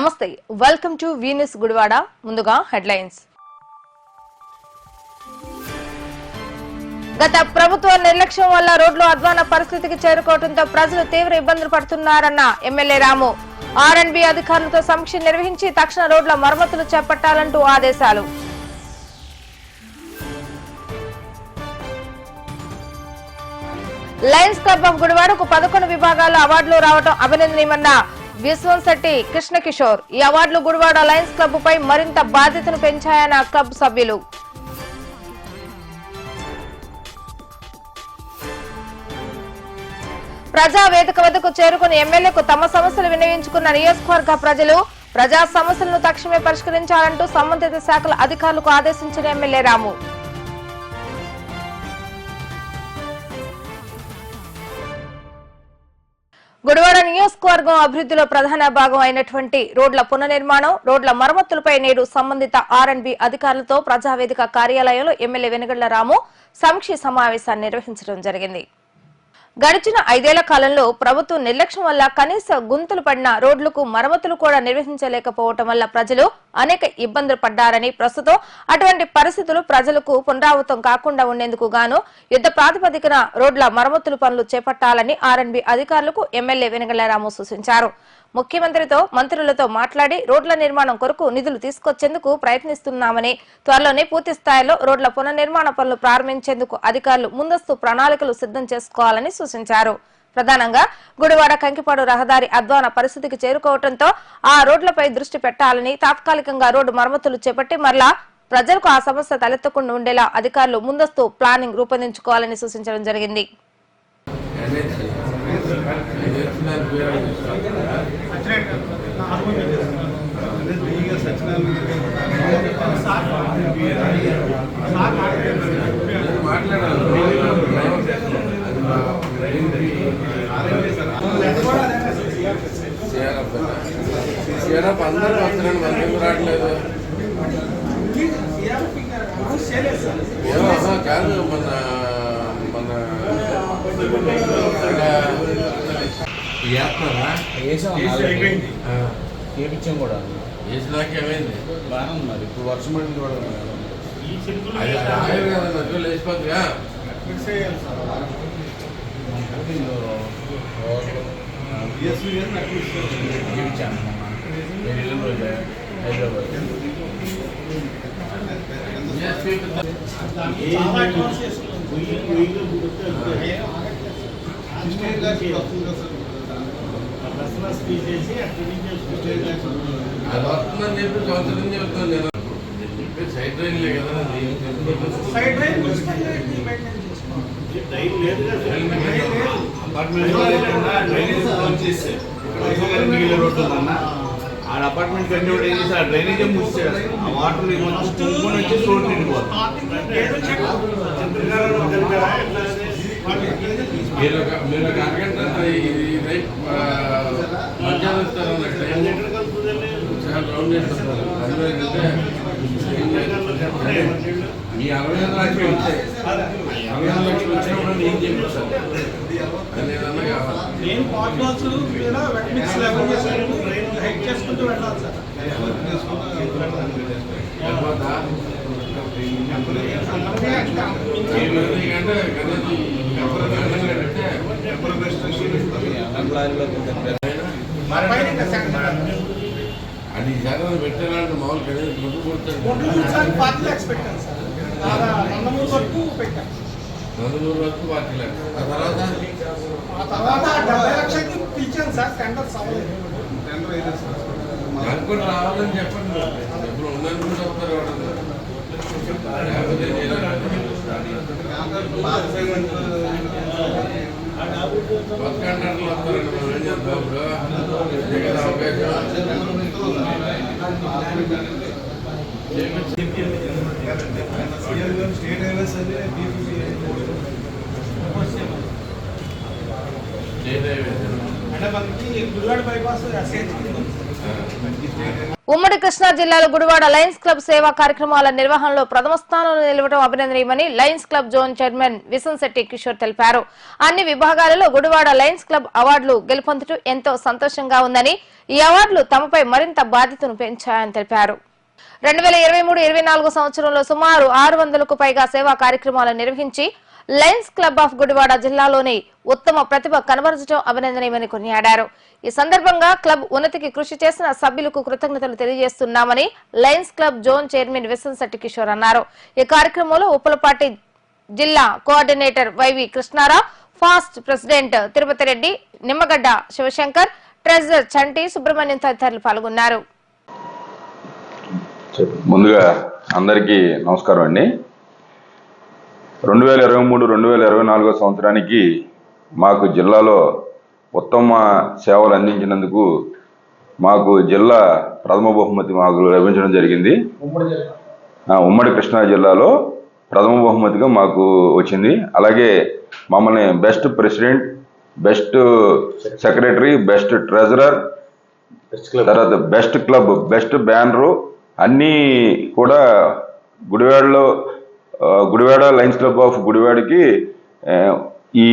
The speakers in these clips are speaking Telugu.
నమస్తే. వెల్కమ్ టు వీనస్ గుడివాడ ముందుగా హెడ్లైన్స్ గత ప్రభుత్వ నిర్లక్ష్యం వల్ల రోడ్లు అధ్వాన పరిస్థితికి చేరుకోవడంతో ప్రజలు తీవ్ర ఇబ్బందులు పడుతున్నారన్న MLA Ramu. R and B అధికారులతో సమీక్ష నిర్వహించి తక్షణ రోడ్ల మరమ్మతులు చేపట్టాలంటూ ఆదేశాలు. లయన్స్ క్లబ్ ఆఫ్ గుడివాడకు పదకొండు విభాగాల్లో అవార్డులు రావడం అభినందనీయమన్న విశ్వం శట్టి కృష్ణ కృష్ణకిషోర్ ఈ అవార్డులు గుడివాడ లయన్స్ క్లబ్ పై మరింత బాధ్యతను పెంచాయన్న క్లబ్ సభ్యులు. ప్రజా వేదిక వద్దకు చేరుకుని ఎమ్మెల్యేకు తమ సమస్యలు వినియోగించుకున్న నియోజకవర్గ ప్రజలు ప్రజా సమస్యలను తక్షణమే పరిష్కరించాలంటూ సంబంధిత శాఖల అధికారులకు ఆదేశించిన ఎమ్మెల్యే రాము. గుడివాడ నియోజకవర్గం అభివృద్ధిలో ప్రధాన భాగం అయినటువంటి రోడ్ల పునర్నిర్మాణం రోడ్ల మరమ్మతులపై నేడు సంబంధిత ఆర్ అండ్ బి అధికారులతో ప్రజావేదిక కార్యాలయంలో ఎమ్మెల్యే వెనుగళ్ళ రాము సమీక్ష సమావేశాన్ని నిర్వహించడం జరిగింది. గడిచిన ఐదేళ్ళ కాలంలో ప్రభుత్వం నిర్లక్ష్యం వల్ల కనీస గుంతలు పడిన రోడ్లకు మరమ్మతులు కూడా నిర్వహించలేకపోవటం వల్ల ప్రజలు అనేక ఇబ్బందులు పడ్డారని ప్రస్తుతం అటువంటి పరిస్థితులు ప్రజలకు పునరావృతం కాకుండా ఉండేందుకు గాను యుద్ధ ప్రాతిపదికన రోడ్ల మరమ్మతులు పనులు చేపట్టాలని ఆర్ఎన్బి అధికారులకు ఎమ్మెల్యే వెనగలరాము సూచించారు. ముఖ్యమంత్రితో మంత్రులతో మాట్లాడి రోడ్ల నిర్మాణం కొరకు నిధులు తీసుకొచ్చేందుకు ప్రయత్నిస్తున్నామని త్వరలోనే పూర్తి స్థాయిలో రోడ్ల పునర్నిర్మాణ పనులు ప్రారంభించేందుకు అధికారులు ముందస్తు ప్రణాళికలు సిద్ధం చేసుకోవాలని సూచించారు. ప్రధానంగా గుడివాడ కంకిపాడు రహదారి అధ్వాన పరిస్థితికి చేరుకోవడంతో ఆ రోడ్లపై దృష్టి పెట్టాలని తాత్కాలికంగా రోడ్డు మరమ్మతులు చేపట్టి మరలా ప్రజలకు ఆ సమస్య తలెత్తకుండా ఉండేలా అధికారులు ముందస్తు ప్లానింగ్ రూపొందించుకోవాలని సూచించడం జరిగింది. సీరప్ అందరూ వస్తున్నాడు రావట్లేదు ఏమో కాదు మన మన చేపించాం కూడా. వేసినాక ఏమైంది? బాగానే ఉంది మరి. ఇప్పుడు వర్షం పడింది కూడా. లేచిపోతుందిగా హైదరాబాద్. వస్తుందని చెప్పి సంవత్సరం చెప్తాను నేను కదా సైడ్ రైన్ ఆడ అపార్ట్మెంట్ కంటే ఏం చేసి ఆ డ్రైనేజ్ మూసేసాడు ఆ వాటర్ మొత్తం వచ్చి రోడ్ నిండిపోతుంది మీరు మీరు ఒక అరగంట మధ్యాహ్నం ఇస్తారు. చాలా రౌండ్ చేస్తారు మీ అరవై ఐదు లక్షలు వచ్చాయి అరవై ఐదు లక్షలు వచ్చినప్పుడు అది ఏదన్నా కావాలి నేను పాట్నాస్ మీద వెట్ మిక్స్ లెవెల్ చేసుకుంటూ హైక్ చేసుకుంటూ వెళ్ళాలి సార్ తర్వాత అది జగన్ పెట్టాలంటే మామూలు కనీసం గుడ్డు కొడతాడు. ఫార్టీ ల్యాక్స్ పెట్టాను సార్. నందమూరు వరకు పెట్టాను. నందమూరు వరకు పార్టీ లక్ష ఆ తర్వాత? ఆ తర్వాత డెబ్బై లక్షలకి పిలిచాను సార్ టెండర్స్ అవ్వలేదు నాకు కూడా రావాలని చెప్పండి. మరి. ఎప్పుడు ఉన్నాను కూడా. లేకపోతే వస్తారండి మనం ఏం చేద్దాం ఇప్పుడు అవకాశం స్టేట్ హైవేస్ అంటే మనకి గుడివాడ బైపాస్ ఎస్హెచ్ ఆ. ఉమ్మడి కృష్ణా జిల్లాలో గుడివాడ లయన్స్ క్లబ్ సేవా కార్యక్రమాల నిర్వహణలో ప్రథమ స్థానంలో నిలవడం అభినందనీయమని lions club zone chairman Visansetti Kishore తెలిపారు. అన్ని విభాగాలలో గుడివాడ లయన్స్ క్లబ్ అవార్డులు గెలుపొందటం ఎంతో సంతోషంగా ఉందని ఈ అవార్డులు తమపై మరింత బాధ్యతను పెంచాయని తెలిపారు. రెండు వేల ఇరవై మూడు ఇరవై నాలుగు సంవత్సరంలో సుమారు ఆరు వందలకు పైగా సేవా కార్యక్రమాలు నిర్వహించి లయన్స్ క్లబ్ ఆఫ్ గుడివాడ జిల్లాలోని ఉత్తమ ప్రతిభ కనబరచడం అభినందనీయమని కొనియాడారు. ఈ సందర్భంగా క్లబ్ ఉన్నతికి కృషి చేసిన సభ్యులకు కృతజ్ఞతలు తెలియజేస్తున్నామని lions club zone chairman Visansetti Kishore అన్నారు. ఈ కార్యక్రమంలో ఉప్పలపాటి జిల్లా coordinator Y V Krishnarao past president Tirupati Reddy Nimmagadda Sivashankar treasurer Chanti Subrahmanyam తదితరులు పాల్గొన్నారు. ముందుగా అందరికీ నమస్కారం అండి. రెండు వేల ఇరవై మూడు రెండు వేల ఇరవై నాలుగో సంవత్సరానికి మాకు జిల్లాలో ఉత్తమ సేవలు అందించినందుకు మాకు జిల్లా ప్రథమ బహుమతి మాకు లభించడం జరిగింది. ఉమ్మడి కృష్ణా జిల్లాలో ప్రథమ బహుమతిగా మాకు వచ్చింది. అలాగే మమ్మల్ని best president best secretary best treasurer తర్వాత బెస్ట్ క్లబ్ బెస్ట్ బ్యానరు అన్నీ కూడా గుడివాడలో గుడివాడ లయన్స్ క్లబ్ ఆఫ్ గుడివాడకి ఈ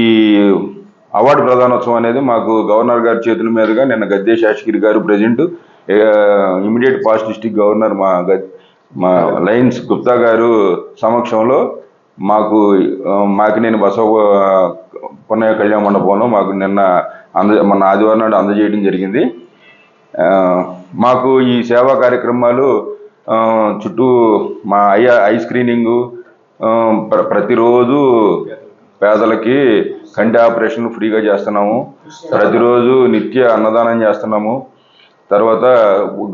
అవార్డు ప్రధానోత్సవం అనేది మాకు గవర్నర్ గారి చేతుల మీదుగా నిన్న గద్దే శాసగిరి గారు present immediate past district governor మా మా లయన్స్ గుప్తా గారు సమక్షంలో మాకు మాకు నేను బసవ పున్నయ్య కళ్యాణ మండపంలో మాకు నిన్న అంద మొన్న ఆదివారం నాడు అందజేయడం జరిగింది. మాకు ఈ సేవా కార్యక్రమాలు చుట్టూ మా ఐ ఐ స్క్రీనింగు ప్రతిరోజు పేదలకి కంటి ఆపరేషన్ ఫ్రీగా చేస్తున్నాము. ప్రతిరోజు నిత్య అన్నదానం చేస్తున్నాము. తర్వాత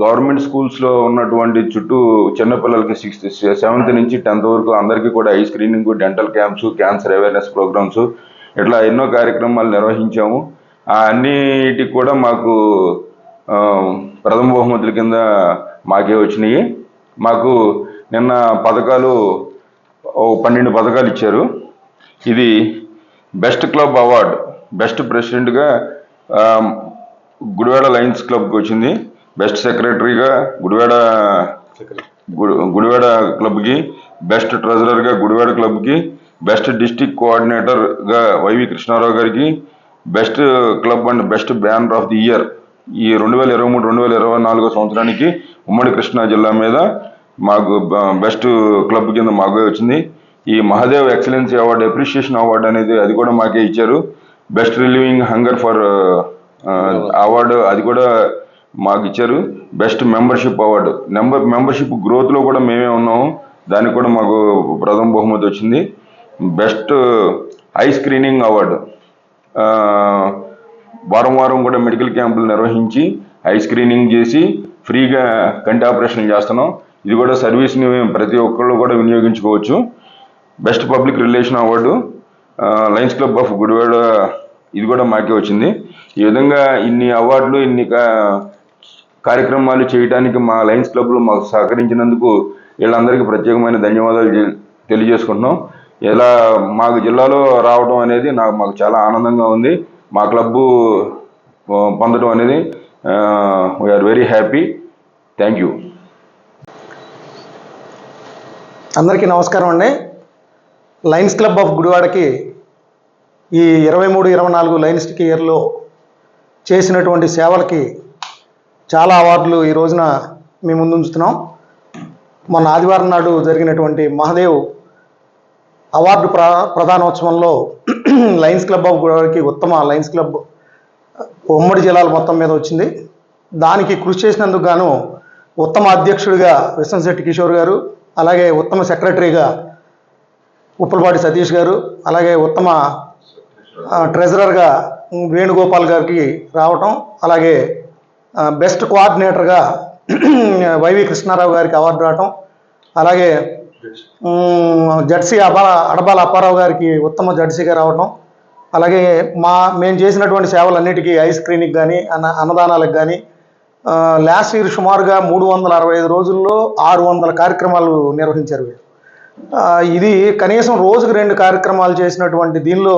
గవర్నమెంట్ స్కూల్స్లో ఉన్నటువంటి చుట్టూ చిన్నపిల్లలకి సిక్స్త్ సెవెంత్ నుంచి టెన్త్ వరకు అందరికీ కూడా eye screening dental camps cancer awareness programs ఇట్లా ఎన్నో కార్యక్రమాలు నిర్వహించాము. అన్నిటికి కూడా మాకు ప్రథమ బహుమతుల కింద మాకే వచ్చినాయి. మాకు నిన్న పథకాలు పన్నెండు పథకాలు ఇచ్చారు. ఇది బెస్ట్ క్లబ్ అవార్డ్ బెస్ట్ ప్రెసిడెంట్గా గుడివాడ లయన్స్ క్లబ్కి వచ్చింది. బెస్ట్ సెక్రటరీగా గుడివాడ గుడివాడ క్లబ్కి బెస్ట్ ట్రెజరర్గా గుడివాడ క్లబ్కి బెస్ట్ డిస్టిక్ కోఆర్డినేటర్గా వైవి కృష్ణారావు గారికి best club and best banner of the year ఈ రెండు వేల ఇరవై మూడు రెండు వేల ఇరవై నాలుగో సంవత్సరానికి ఉమ్మడి కృష్ణా జిల్లా మీద మాకు బ- బెస్ట్ క్లబ్ కింద మాకు వచ్చింది. ఈ Mahadev excellency award appreciation award అనేది అది కూడా మాకే ఇచ్చారు. Best relieving hunger for award అది కూడా మాకు ఇచ్చారు. Best membership award. Number membership గ్రోత్లో కూడా మేమే ఉన్నాము. దానికి కూడా మాకు ప్రథమ బహుమతి వచ్చింది. Best eye screening award. వారం వారం కూడా మెడికల్ క్యాంపులు నిర్వహించి ఐ స్క్రీనింగ్ చేసి ఫ్రీగా కంటి ఆపరేషన్ చేస్తున్నాం. ఇది కూడా సర్వీస్ని ప్రతి ఒక్కళ్ళు కూడా వినియోగించుకోవచ్చు. Best public relation award lions club of Gudivada ఇది కూడా మాకే వచ్చింది. ఈ విధంగా ఇన్ని అవార్డులు ఇన్ని కా- కార్యక్రమాలు చేయడానికి మా లయన్స్ క్లబ్లు మాకు సహకరించినందుకు వీళ్ళందరికీ ప్రత్యేకమైన ధన్యవాదాలు తెలియజేసుకుంటున్నాం. ఇలా మాకు జిల్లాలో రావడం అనేది నాకు మాకు చాలా ఆనందంగా ఉంది. మా క్లబ్బు పొందడం అనేది we are very happy thank you అందరికీ నమస్కారం అండి. లయన్స్ క్లబ్ ఆఫ్ గుడివాడకి ఈ ఇరవై మూడు ఇరవై నాలుగు లయన్స్ ఇయర్లో చేసినటువంటి సేవలకి చాలా అవార్డులు ఈ రోజున మీ ముందు ఉంచుతున్నాం. మొన్న ఆదివారం నాడు జరిగినటువంటి మహాదేవ్ అవార్డు ప్ర ప్రధానోత్సవంలో లయన్స్ క్లబ్ ఆఫ్ గుడివాడకి ఉత్తమ లయన్స్ క్లబ్ ఉమ్మడి జిల్లాల మొత్తం మీద వచ్చింది. దానికి కృషి చేసినందుకు గాను ఉత్తమ అధ్యక్షుడిగా విశ్వంశెట్టి కిషోర్ గారు అలాగే ఉత్తమ సెక్రటరీగా ఉప్పలపాటి సతీష్ గారు అలాగే ఉత్తమ ట్రెజరర్గా వేణుగోపాల్ గారికి రావటం అలాగే బెస్ట్ కోఆర్డినేటర్గా వైవి కృష్ణారావు గారికి అవార్డు రావటం అలాగే జడ్సీ అబా అడబాల అప్పారావు గారికి ఉత్తమ జడ్సీగా రావటం అలాగే మా మేము చేసినటువంటి సేవలన్నిటికీ ఐస్ క్రీనిక్ కానీ అన్న అన్నదానాలకు కానీ లాస్ట్ ఇయర్ సుమారుగా మూడు వందల అరవై ఐదు రోజుల్లో ఆరు వందల కార్యక్రమాలు నిర్వహించారు వీరు. ఇది కనీసం రోజుకు రెండు కార్యక్రమాలు చేసినటువంటి దీనిలో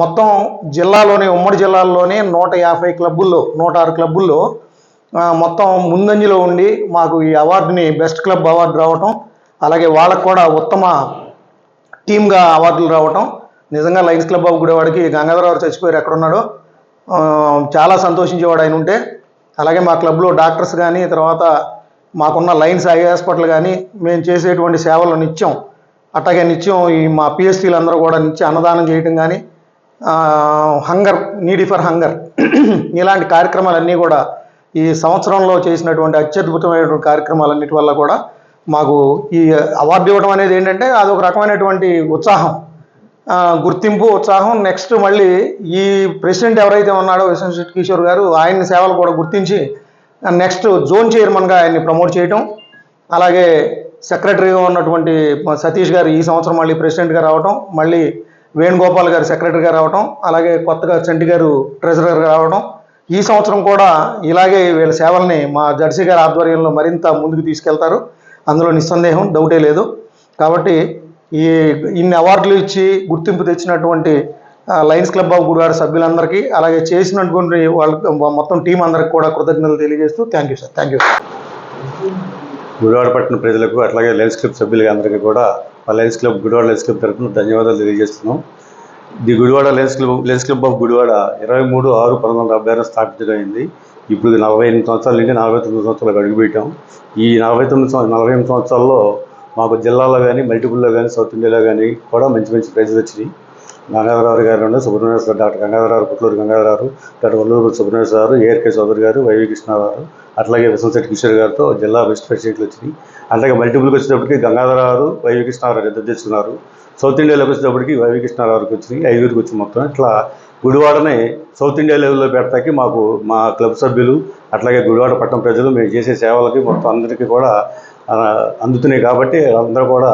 మొత్తం జిల్లాలోనే ఉమ్మడి జిల్లాల్లోనే నూట యాభై క్లబ్బుల్లో నూట ఆరు క్లబ్బుల్లో మొత్తం ముందంజలో ఉండి మాకు ఈ అవార్డుని బెస్ట్ క్లబ్ అవార్డు రావటం అలాగే వాళ్ళకు కూడా ఉత్తమ టీమ్గా అవార్డులు రావటం నిజంగా లయన్స్ క్లబ్ ఆఫ్ గుడివాడికి గంగాధరరావు చచ్చిపోయారు ఎక్కడున్నాడో చాలా సంతోషించేవాడు ఆయన ఉంటే అలాగే మా క్లబ్లో డాక్టర్స్ కానీ తర్వాత మాకున్న లైన్స్ ఐ హాస్పిటల్ కానీ మేము చేసేటువంటి సేవలు నిత్యం. అట్లాగే నిత్యం ఈ మా పిఎస్సీలు అందరూ కూడా నిత్యం అన్నదానం చేయటం కానీ హంగర్ నీడీ ఫర్ హంగర్ ఇలాంటి కార్యక్రమాలన్నీ కూడా ఈ సంవత్సరంలో చేసినటువంటి అత్యద్భుతమైనటువంటి కార్యక్రమాలన్నిటి వల్ల కూడా మాకు ఈ అవార్డు ఇవ్వడం అనేది ఏంటంటే అదొక రకమైనటువంటి ఉత్సాహం. గుర్తింపు ఉత్సాహం. నెక్స్ట్ మళ్ళీ ఈ ప్రెసిడెంట్ ఎవరైతే ఉన్నాడో విశ్వశెట్టి కిషోర్ గారు ఆయన సేవలు కూడా గుర్తించి నెక్స్ట్ జోన్ చైర్మన్గా ఆయన్ని ప్రమోట్ చేయటం. అలాగే సెక్రటరీగా ఉన్నటువంటి సతీష్ గారు ఈ సంవత్సరం మళ్ళీ ప్రెసిడెంట్గా రావటం. మళ్ళీ వేణుగోపాల్ గారు సెక్రటరీగా రావటం. అలాగే కొత్తగా చంటి గారు ట్రెజరర్గా రావటం. ఈ సంవత్సరం కూడా ఇలాగే వీళ్ళ సేవల్ని మా జడ్సీ గారి ఆధ్వర్యంలో మరింత ముందుకు తీసుకెళ్తారు. అందులో నిస్సందేహం డౌటే లేదు. కాబట్టి ఈ ఇన్ని అవార్డులు ఇచ్చి గుర్తింపు తెచ్చినటువంటి లయన్స్ క్లబ్ ఆఫ్ గుడివాడ సభ్యులందరికీ అలాగే చేసినటువంటి వాళ్ళకి మొత్తం టీం అందరికి కూడా కృతజ్ఞతలు తెలియజేస్తూ thank you sir thank you Gudivada పట్టణ ప్రజలకు అట్లాగే లయన్స్ క్లబ్ సభ్యులకి అందరికీ కూడా మా lions club Gudivada lions club తరఫున ధన్యవాదాలు తెలియజేస్తున్నాం. The Gudivada lions club lions club of Gudivada ఇరవై మూడు ఆరు పంతొమ్మిది వందల డెబ్బై ఇప్పుడు నలభై ఎనిమిది సంవత్సరాల నుండి నలభై తొమ్మిది సంవత్సరాలకు అడుగుపెట్టాం. ఈ నలభై తొమ్మిది నలభై ఎనిమిది సంవత్సరాల్లో మాకు జిల్లాలో కానీ మల్టిపుల్లో కానీ సౌత్ ఇండియాలో కానీ కూడా మంచి మంచి ప్రైజెస్ వచ్చినాయి. గంగాధరరావు గారు ఉన్న సుబ్రహ్మణ్యేశ్వర డాక్టర్ గంగాధరరావు పుట్లూరు గంగాధరరావు డాక్టర్ వల్లూరు సుబ్రహ్మణ్యేశ్వర గారు ఏఆర్కే చౌదరి గారు వైవి కృష్ణారావు అట్లాగే విశ్వశెట్టి కిషోర్ గారితో జిల్లా బెస్ట్ ప్రెసిడెంట్లు వచ్చినాయి. అట్లాగే మల్టిపుల్కి వచ్చేటప్పటికి గంగాధరరావు వైవి కృష్ణారావు ఇద్దరు తెచ్చుకున్నారు. సౌత్ ఇండియాలోకి వచ్చేటప్పటికి వైవి కృష్ణారావుకి వచ్చినాయి ఐదుగురికి వచ్చి మొత్తం. ఇట్లా గుడివాడని సౌత్ ఇండియా లెవెల్లో పెడతాకి మాకు మా క్లబ్ సభ్యులు అట్లాగే గుడివాడ పట్టణ ప్రజలు మేము చేసే సేవలకి మొత్తం అందరికీ కూడా అందుతున్నాయి కాబట్టి అందరూ కూడా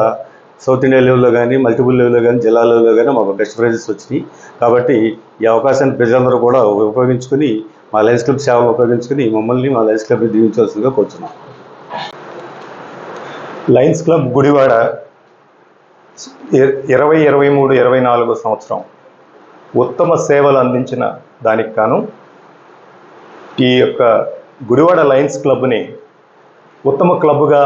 సౌత్ ఇండియా లెవెల్లో కానీ మల్టిపుల్ లెవెల్లో కానీ జిల్లా లెవెల్లో కానీ మాకు బెస్ట్ ప్రైజెస్ వచ్చినాయి. కాబట్టి ఈ అవకాశాన్ని ప్రజలందరూ కూడా ఉపయోగించుకుని మా లయన్స్ క్లబ్ సేవలు ఉపయోగించుకుని మమ్మల్ని మా లయన్స్ క్లబ్ని దీవించాల్సిందిగా కోరుతున్నాం లయన్స్ క్లబ్ గుడివాడ ఇర- ఇరవై ఇరవై మూడు ఇరవై నాలుగు సంవత్సరం ఉత్తమ సేవలు అందించిన దానికి గాను ఈ యొక్క గుడివాడ లయన్స్ క్లబ్ని ఉత్తమ క్లబ్గా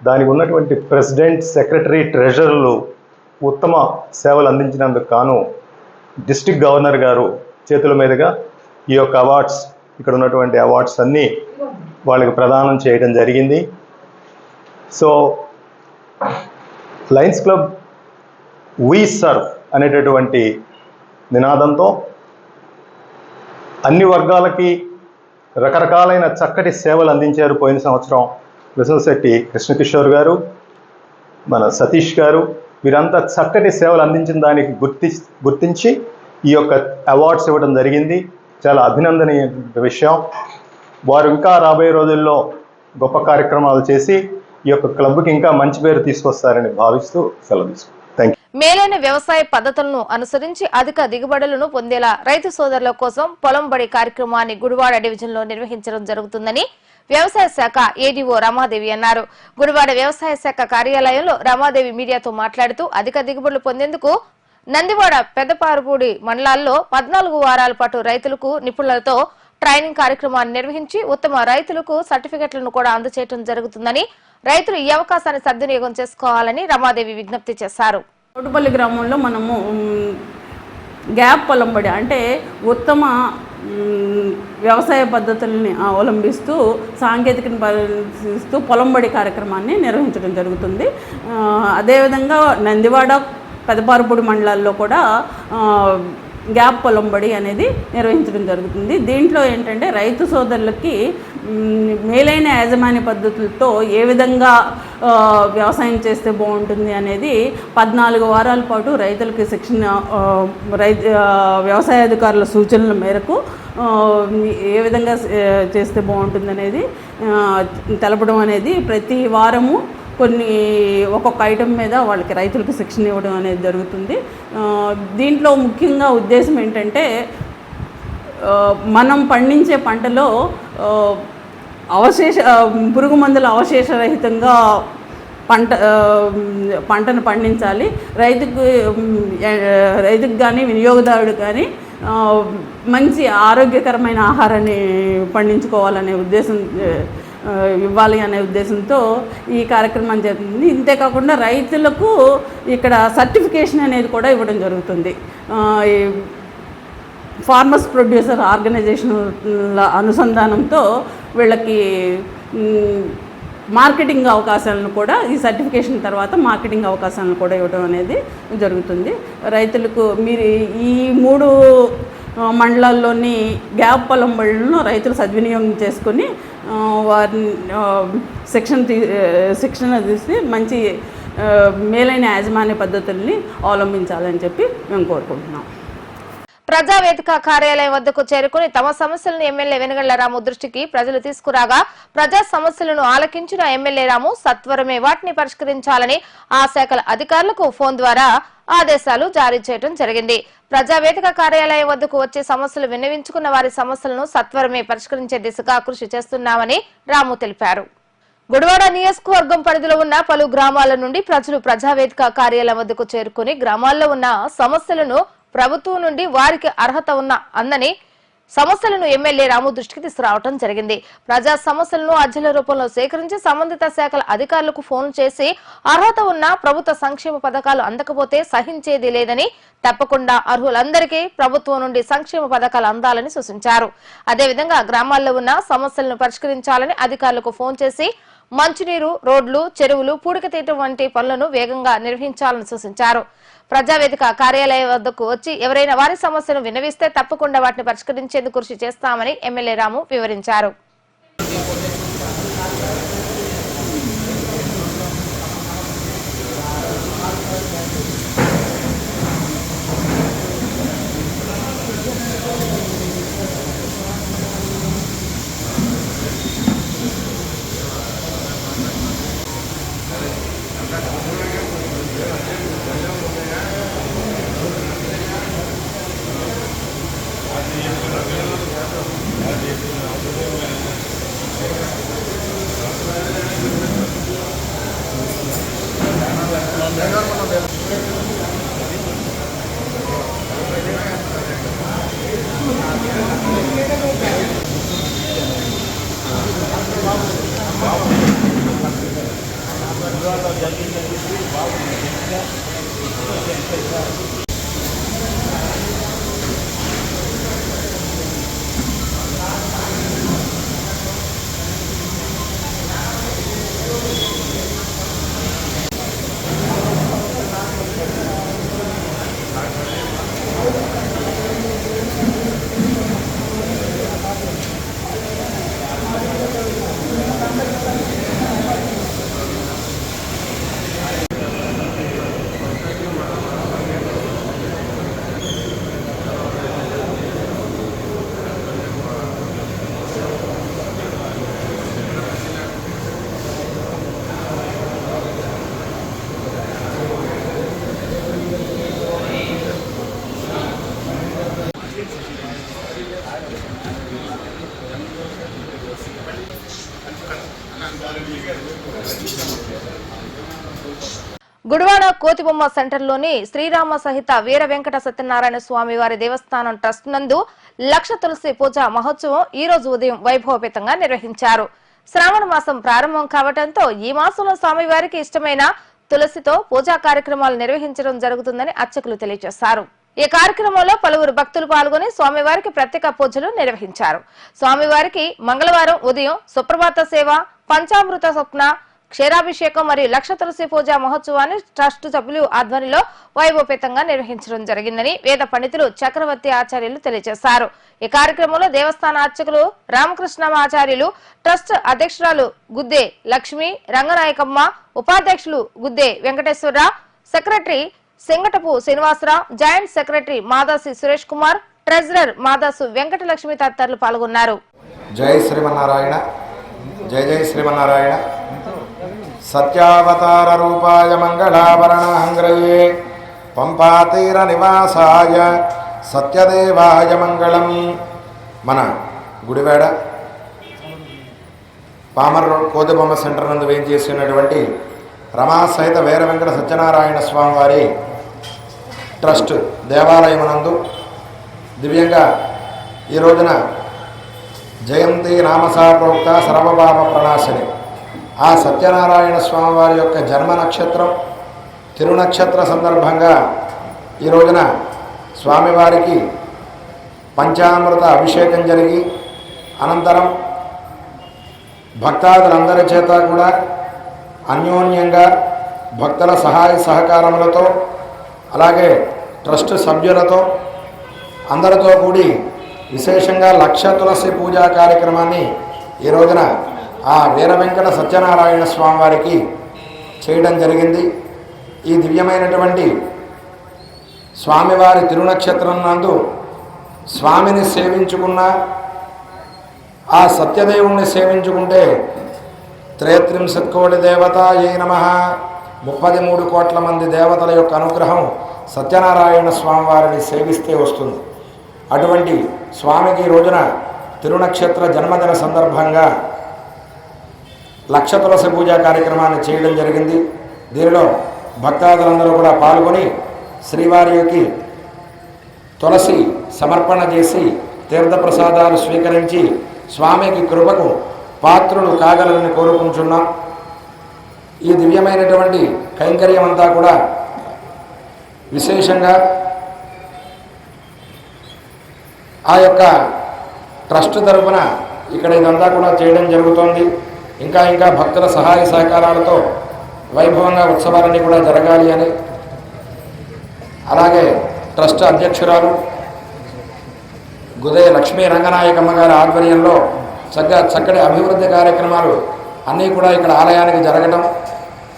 దానికి ఉన్నటువంటి ప్రెసిడెంట్ సెక్రటరీ ట్రెజరర్లు ఉత్తమ సేవలు అందించినందుకు గాను డిస్టిక్ గవర్నర్ గారు చేతుల మీదుగా ఈ యొక్క అవార్డ్స్ ఇక్కడ ఉన్నటువంటి అవార్డ్స్ అన్నీ వాళ్ళకి ప్రదానం చేయడం జరిగింది. So lions club we serve అనేటటువంటి నినాదంతో అన్ని వర్గాలకి రకరకాలైన చక్కటి సేవలు అందించారు పోయిన సంవత్సరం. విశ్వశెట్టి కృష్ణకిషోర్ గారు మన సతీష్ గారు వీరంతా చక్కటి సేవలు అందించిన దానికి గుర్తి గుర్తించి ఈ యొక్క అవార్డ్స్ ఇవ్వడం జరిగింది. చాలా అభినందనీయ విషయం. వారు ఇంకా రాబోయే రోజుల్లో గొప్ప కార్యక్రమాలు చేసి ఈ యొక్క క్లబ్కి ఇంకా మంచి పేరు తీసుకొస్తారని భావిస్తూ సెలవు తీసుకుంటాం మేలైన వ్యవసాయ పద్ధతులను అనుసరించి అధిక దిగుబడులను పొందేలా రైతు సోదరుల కోసం పొలం బడి కార్యక్రమాన్ని గుడివాడ డివిజన్లో నిర్వహించడం జరుగుతుందని వ్యవసాయ శాఖ ఏడీఓ రమాదేవి అన్నారు. గుడివాడ వ్యవసాయ శాఖ కార్యాలయంలో రమాదేవి మీడియాతో మాట్లాడుతూ అధిక దిగుబడులు పొందేందుకు నందివాడ పెద్దపారుపూడి మండలాల్లో పద్నాలుగు వారాల పాటు రైతులకు నిపుణులతో ట్రైనింగ్ కార్యక్రమాన్ని నిర్వహించి ఉత్తమ రైతులకు సర్టిఫికెట్లను కూడా అందజేయడం జరుగుతుందని రైతులు ఈ అవకాశాన్ని సద్వినియోగం చేసుకోవాలని రమాదేవి విజ్ఞప్తి చేశారు. తోటపల్లి గ్రామంలో మనము గ్యాప్ పొలంబడి అంటే ఉత్తమ వ్యవసాయ పద్ధతుల్ని అవలంబిస్తూ సాంకేతికను పరిశీలిస్తూ పొలంబడి కార్యక్రమాన్ని నిర్వహించడం జరుగుతుంది. అదేవిధంగా నందివాడ పెదపారుపూడి మండలాల్లో కూడా గ్యాప్ పొలంబడి అనేది నిర్వహించడం జరుగుతుంది. దీంట్లో ఏంటంటే రైతు సోదరులకి మేలైన యాజమాన్య పద్ధతులతో ఏ విధంగా వ్యవసాయం చేస్తే బాగుంటుంది అనేది పద్నాలుగు వారాల పాటు రైతులకి శిక్షణ రై వ్యవసాయ అధికారుల సూచనల మేరకు ఏ విధంగా చేస్తే బాగుంటుంది అనేది తెలపడం అనేది ప్రతి వారము కొన్ని ఒక్కొక్క ఐటెం మీద వాళ్ళకి రైతులకు శిక్షణ ఇవ్వడం అనేది జరుగుతుంది. దీంట్లో ముఖ్యంగా ఉద్దేశం ఏంటంటే మనం పండించే పంటలో అవశేష పురుగు మందుల అవశేషరహితంగా పంట పంటను పండించాలి. రైతుకు రైతుకు కానీ వినియోగదారుడు కానీ మంచి ఆరోగ్యకరమైన ఆహారాన్ని పండించుకోవాలనే ఉద్దేశం ఇవ్వాలి అనే ఉద్దేశంతో ఈ కార్యక్రమం జరుగుతుంది. ఇంతేకాకుండా రైతులకు ఇక్కడ సర్టిఫికేషన్ అనేది కూడా ఇవ్వడం జరుగుతుంది. ఫార్మర్స్ ప్రొడ్యూసర్ ఆర్గనైజేషన్ల అనుసంధానంతో వీళ్ళకి మార్కెటింగ్ అవకాశాలను కూడా ఈ సర్టిఫికేషన్ తర్వాత మార్కెటింగ్ అవకాశాలను కూడా ఇవ్వడం అనేది జరుగుతుంది. రైతులకు మీరు ఈ మూడు మండలాల్లోని గ్యాప్ పొలం బళ్ళను రైతులు సద్వినియోగం చేసుకొని వారిని శిక్షణ తీ శిక్షణ తీసి మంచి మేలైన యాజమాన్య పద్ధతుల్ని అవలంబించాలని చెప్పి మేము కోరుకుంటున్నాం. ప్రజావేదిక కార్యాలయం వద్దకు చేరుకుని తమ సమస్యలను ఎమ్మెల్యే వెనగళ్ళ రాము దృష్టికి ప్రజలు తీసుకురాగా ప్రజా సమస్యలను ఆలకించిన ఎమ్మెల్యే రాము సత్వరమే వాటిని పరిష్కరించాలని ఆ శాఖల అధికారులకు ఫోన్ ద్వారా ఆదేశాలు జారీ చేయడం జరిగింది. ప్రజావేదిక కార్యాలయం వద్దకు వచ్చే సమస్యలు విన్నవించుకున్న వారి సమస్యలను సత్వరమే పరిష్కరించే దిశగా కృషి చేస్తున్నామని రాము తెలిపారు. గుడివాడ నియోజకవర్గం పరిధిలో ఉన్న పలు గ్రామాల నుండి ప్రజలు ప్రజావేదిక కార్యాలయం వద్దకు చేరుకుని గ్రామాల్లో ఉన్న సమస్యలను ప్రభుత్వం నుండి వారికి అర్హత ఉన్న అందని సమస్యలను ఎమ్మెల్యే రాము దృష్టికి తీసుకురావడం జరిగింది. ప్రజా సమస్యలను అర్జీల రూపంలో సేకరించి సంబంధిత శాఖల అధికారులకు ఫోన్ చేసి అర్హత ఉన్న ప్రభుత్వ సంక్షేమ పథకాలు అందకపోతే సహించేది లేదని తప్పకుండా అర్హులందరికీ ప్రభుత్వం నుండి సంక్షేమ పథకాలు అందాలని సూచించారు. అదేవిధంగా గ్రామాల్లో ఉన్న సమస్యలను పరిష్కరించాలని అధికారులకు ఫోన్ చేసి మంచినీరు రోడ్లు చెరువులు పూడికతీయటం వంటి పనులను వేగంగా నిర్వహించాలని సూచించారు. ప్రజావేదిక కార్యాలయం వద్దకు వచ్చి ఎవరైనా వారి సమస్యను విన్నవిస్తే తప్పకుండా వాటిని పరిష్కరించేందుకు కృషి చేస్తామని ఎమ్మెల్యే రాము వివరించారు. కోతిబొమ్మ సెంటర్లోని శ్రీరామ సహిత వీర వెంకట సత్యనారాయణ స్వామి వారి దేవస్థానం ట్రస్ట్ నందు లక్ష తులసి పూజ మహోత్సవం ఈ రోజు ఉదయం వైభవపేతంగా నిర్వహించారు. శ్రావణ మాసం ప్రారంభం కావడంతో ఈ మాసంలో స్వామివారికి ఇష్టమైన తులసితో పూజా కార్యక్రమాలు నిర్వహించడం జరుగుతుందని అర్చకులు తెలియజేశారు. ఈ కార్యక్రమంలో పలువురు భక్తులు పాల్గొని స్వామివారికి ప్రత్యేక పూజలు నిర్వహించారు. స్వామివారికి మంగళవారం ఉదయం సుప్రభాత సేవ పంచామృత స్వప్న క్షీరాభిషేకం మరియు లక్ష తులసి పూజ మహోత్సవాన్ని ట్రస్ట్ సభ్యులు ఆధ్వర్యంలో వైభవపేతంగా నిర్వహించడం జరిగిందని వేద పండితులు చక్రవర్తి ఆచార్యులు తెలియజేశారు. ఈ కార్యక్రమంలో దేవస్థాన అర్చకులు రామకృష్ణ ఆచార్యులు ట్రస్ట్ అధ్యక్షురాలు గుద్దే లక్ష్మి రంగనాయకమ్మ ఉపాధ్యక్షులు Gudde Venkateswararao secretary Singatapu Srinivasarao joint secretary Madasi Suresh Kumar treasurer Madasu Venkatalakshmi తదితరులు పాల్గొన్నారు. జై శ్రీమన్నారాయణ జై జై శ్రీమన్నారాయణ. సత్యావతార రూపాయ మంగళాభరణాంగ్రయే పంపాతీర నివాసాయ సత్యదేవాయ మంగళం. మన Gudivada palmer road Kodibomma center నందు వేయించేసినటువంటి రమా సహిత వీర వెంకట సత్యనారాయణ స్వామి వారి ట్రస్ట్ దేవాలయమునందు దివ్యంగా ఈ రోజున జయంతి నామసా ప్రోక్త సర్వపాప ప్రణాశని. ఆ సత్యనారాయణ స్వామి వారి యొక్క జన్మ నక్షత్రం తిరునక్షత్ర సందర్భంగా ఈ రోజున స్వామివారికి పంచామృత అభిషేకం జరిగి అనంతరం భక్తాదులందరి చేత కూడా అన్యోన్యంగా భక్తుల సహాయ సహకారములతో అలాగే ట్రస్ట్ సభ్యులతో అందరితో కూడి విశేషంగా లక్ష తులసి పూజా కార్యక్రమాన్ని ఈ రోజున ఆ వీర వెంకట సత్యనారాయణ స్వామి వారికి చేయడం జరిగింది. ఈ దివ్యమైనటువంటి స్వామివారి తిరునక్షత్రం నందు స్వామిని సేవించుకున్న ఆ సత్యదేవుణ్ణి సేవించుకుంటే త్రయత్రింశత్ కోటి దేవత ఏ నమ. ముప్పది మూడు కోట్ల మంది దేవతల యొక్క అనుగ్రహం సత్యనారాయణ స్వామివారిని సేవిస్తే వస్తుంది. అటువంటి స్వామికి రోజున తిరునక్షత్ర జన్మదిన సందర్భంగా లక్ష తులసి పూజా కార్యక్రమాన్ని చేయడం జరిగింది. దీనిలో భక్తాదులందరూ కూడా పాల్గొని శ్రీవారికి తులసి సమర్పణ చేసి తీర్థప్రసాదాలు స్వీకరించి స్వామికి కృపకు పాత్రులు కాగలరని కోరుకుంటున్నాం. ఈ దివ్యమైనటువంటి కైంకర్యం అంతా కూడా విశేషంగా ఆ యొక్క ట్రస్ట్ తరపున ఇక్కడ ఇదంతా కూడా చేయడం జరుగుతోంది. ఇంకా ఇంకా భక్తుల సహాయ సహకారాలతో వైభవంగా ఉత్సవాలన్నీ కూడా జరగాలి అని. అలాగే ట్రస్ట్ అధ్యక్షురాలు గుదయ లక్ష్మీ రంగనాయకమ్మ గారి ఆధ్వర్యంలో చక్కగా చక్కటి అభివృద్ధి కార్యక్రమాలు అన్నీ కూడా ఇక్కడ ఆలయానికి జరగడం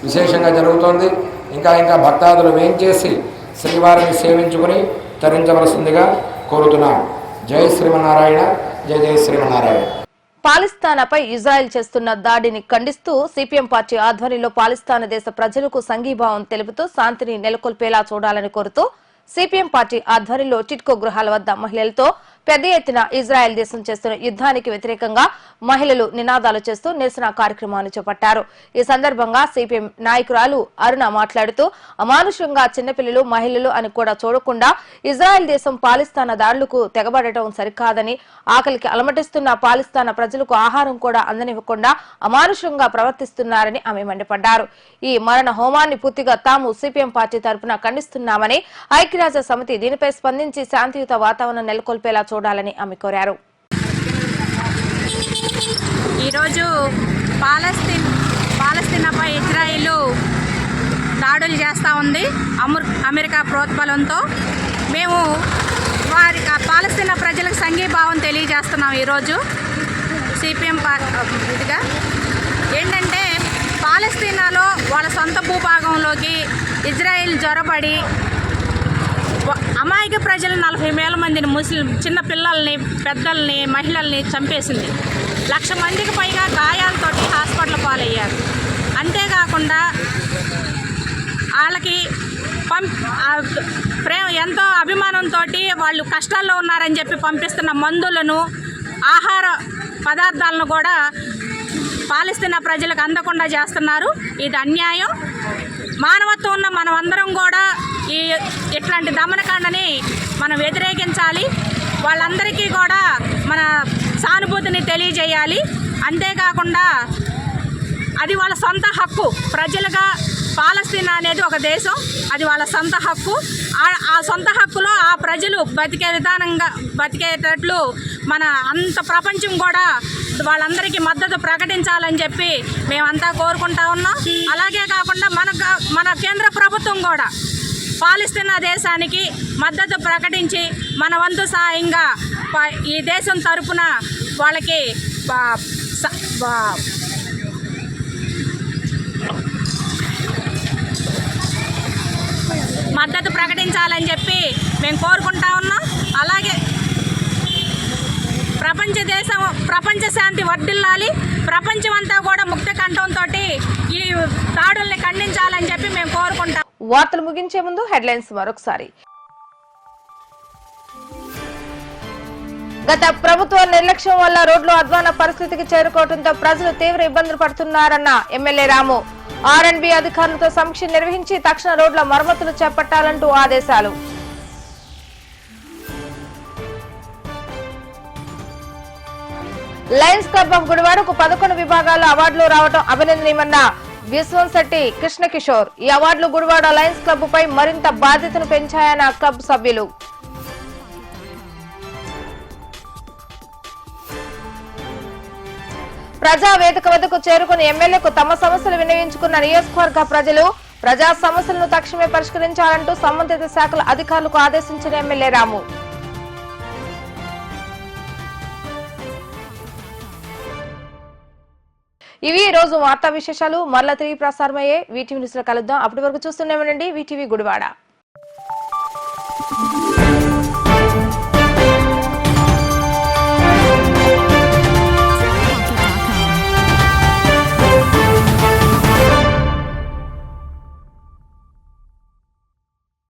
విశేషంగా జరుగుతోంది. ఇంకా ఇంకా భక్తాదులు వేయించేసి శ్రీవారిని సేవించుకుని తరించవలసిందిగా కోరుతున్నాను జై శ్రీమన్నారాయణ జై జై శ్రీమన్నారాయణ. పాలిస్తానాపై ఇజ్రాయెల్ చేస్తున్న దాడిని ఖండిస్తూ సిపిఎం పార్టీ ఆధ్వర్యంలో పాలిస్తాన్ దేశ ప్రజలకు సంఘీభావం తెలుపుతూ శాంతిని నెలకొల్పేలా చూడాలని కోరుతూ సిపిఎం పార్టీ ఆధ్వర్యంలో చిట్కో గృహాల వద్ద మహిళలతో పెద్ద ఎత్తున ఇజ్రాయెల్ దేశం చేస్తున్న యుద్ధానికి వ్యతిరేకంగా మహిళలు నినాదాలు చేస్తూ నిరసన కార్యక్రమాన్ని చేపట్టారు. ఈ సందర్భంగా సిపిఎం నాయకురాలు అరుణ మాట్లాడుతూ అమానుషంగా చిన్నపిల్లలు మహిళలు అని కూడా చూడకుండా ఇజ్రాయెల్ దేశం పాలిస్తాన దాడులకు తెగబడటం సరికాదని ఆకలికి అలమటిస్తున్న పాలిస్తాన ప్రజలకు ఆహారం కూడా అందనివ్వకుండా అమానుషంగా ప్రవర్తిస్తున్నారని ఆమె మండిపడ్డారు. ఈ మరణ హోమాన్ని పూర్తిగా తాము సిపిఎం పార్టీ తరపున ఖండిస్తున్నామని ఐక్యరాజ్య సమితి దీనిపై స్పందించి శాంతియుత వాతావరణం నెలకొల్పేలా చూడాలని ఆమె కోరారు. ఈరోజు పాలస్తీన్ పాలస్తీనాపై ఇజ్రాయిల్ దాడులు చేస్తూ ఉంది. అమర్ అమెరికా ప్రోత్బలంతో మేము వారి పాలస్తీనా ప్రజలకు సంఘీభావం తెలియజేస్తున్నాం ఈరోజు. సిపిఎం ఇదిగా. ఏంటంటే పాలస్తీనాలో వాళ్ళ సొంత భూభాగంలోకి ఇజ్రాయిల్ జ్వరబడి అమాయక ప్రజలు నలభై వేల మందిని ముస్లిం చిన్న పిల్లల్ని పెద్దల్ని మహిళల్ని చంపేసింది. లక్ష మందికి పైగా గాయాలతోటి హాస్పిటల్ పాలయ్యారు. అంతేకాకుండా వాళ్ళకి పంప్ ప్రేమ ఎంతో అభిమానంతో వాళ్ళు కష్టాల్లో ఉన్నారని చెప్పి పంపిస్తున్న మందులను ఆహార పదార్థాలను కూడా పాలిస్తున్న ప్రజలకు అందకుండా చేస్తున్నారు. ఇది అన్యాయం. మానవత్వం ఉన్న మనం అందరం కూడా ఈ ఇట్లాంటి దమనకాండని మనం వ్యతిరేకించాలి. వాళ్ళందరికీ కూడా మన సానుభూతిని తెలియజేయాలి. అంతేకాకుండా అది వాళ్ళ సొంత హక్కు. ప్రజలుగా పాలస్తీనా అనేది ఒక దేశం. అది వాళ్ళ సొంత హక్కు. ఆ సొంత హక్కులో ఆ ప్రజలు బతికే విధానంగా బతికేటట్లు మన అంత ప్రపంచం కూడా వాళ్ళందరికీ మద్దతు ప్రకటించాలని చెప్పి మేమంతా కోరుకుంటా ఉన్నాం. అలాగే కాకుండా మన మన కేంద్ర ప్రభుత్వం కూడా పాలిస్తున్న దేశానికి మద్దతు ప్రకటించి మన వంతు సాయంగా ఈ దేశం తరపున వాళ్ళకి మద్దతు ప్రకటించాలని చెప్పి మేము కోరుకుంటా ఉన్నాం. అలాగే ప్రపంచ దేశం ప్రపంచ శాంతి వర్ధిల్లాలి ప్రపంచం అంతా కూడా ముక్త కంఠంతో ఈ దాడుల్ని ఖండించాలని చెప్పి మేము కోరుకుంటాం. వార్తలు ముగించే ముందు హెడ్లైన్స్ మరొకసారి. గత ప్రభుత్వ నిర్లక్ష్యం వల్ల రోడ్లు అధ్వాన పరిస్థితికి చేరుకోవడంతో ప్రజలు తీవ్ర ఇబ్బందులు పడుతున్నారన్న ఎమ్మెల్యే రాము. ఆర్ఎండ్బి అధికారులతో సమీక్ష నిర్వహించి తక్షణ రోడ్ల మరమ్మతులు చేపట్టాలంటూ ఆదేశాలు. లయన్స్ క్లబ్ ఆఫ్ గుడివాడకు పదకొండు విభాగాల్లో అవార్డులు రావడం అభినందనీయమన్న విశ్వంశెట్టి కృష్ణకిషోర్. ఈ అవార్డులు గుడివాడ లయన్స్ క్లబ్ పై మరింత బాధ్యతను పెంచాయన్న క్లబ్ సభ్యులు. ప్రజా వేదిక వద్దకు చేరుకుని ఎమ్మెల్యేకు తమ సమస్యలు వినియోగించుకున్న నియోజకవర్గ ప్రజలు ప్రజా సమస్యలను తక్షణమే పరిష్కరించాలంటూ సంబంధిత శాఖల అధికారులకు ఆదేశించిన ఎమ్మెల్యే రాము. ఇవి ఈ రోజు వార్తా విశేషాలు. మరలా తిరిగి ప్రసారమయ్యే వీటీవీ న్యూస్లో కలుద్దాం. అప్పటి వరకు చూస్తున్నామండి వీటీవీ గుడివాడ.